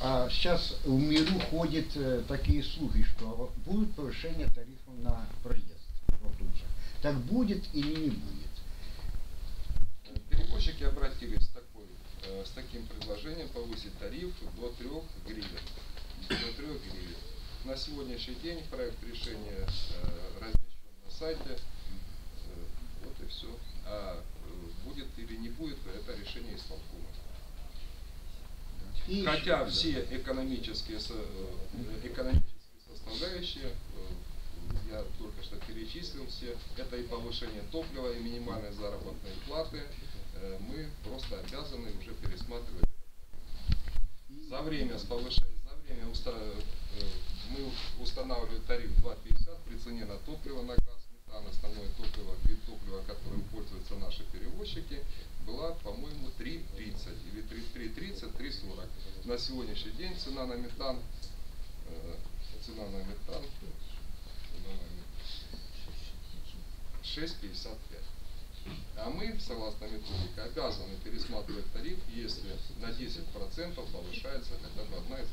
А сейчас в миру ходят э, такие слухи, что будет повышение тарифов на проезд. Так будет или не будет? Перевозчики обратились с, такой, э, с таким предложением повысить тариф до 3 гривен. До 3 гривен. На сегодняшний день проект решения э, размещен на сайте. Вот и все. А будет или не будет, И Хотя еще- все экономические, э, экономические составляющие, э, я только что перечислил все, это и повышение топлива, и минимальной заработной платы, э, мы просто обязаны уже пересматривать. За время с повышением, за время уста- мы устанавливаем тариф 2,50 при цене на топливо, на газ, метан, основное топливо, вид топлива, которым пользуются наши перевозчики, была, по-моему, 3,30 или 3,30, 3,40. На сегодняшний день цена на метан, э, цена на метан, цена на метан 6,55. А мы, согласно методике, обязаны пересматривать тариф, если на 10% повышается хотя бы одна из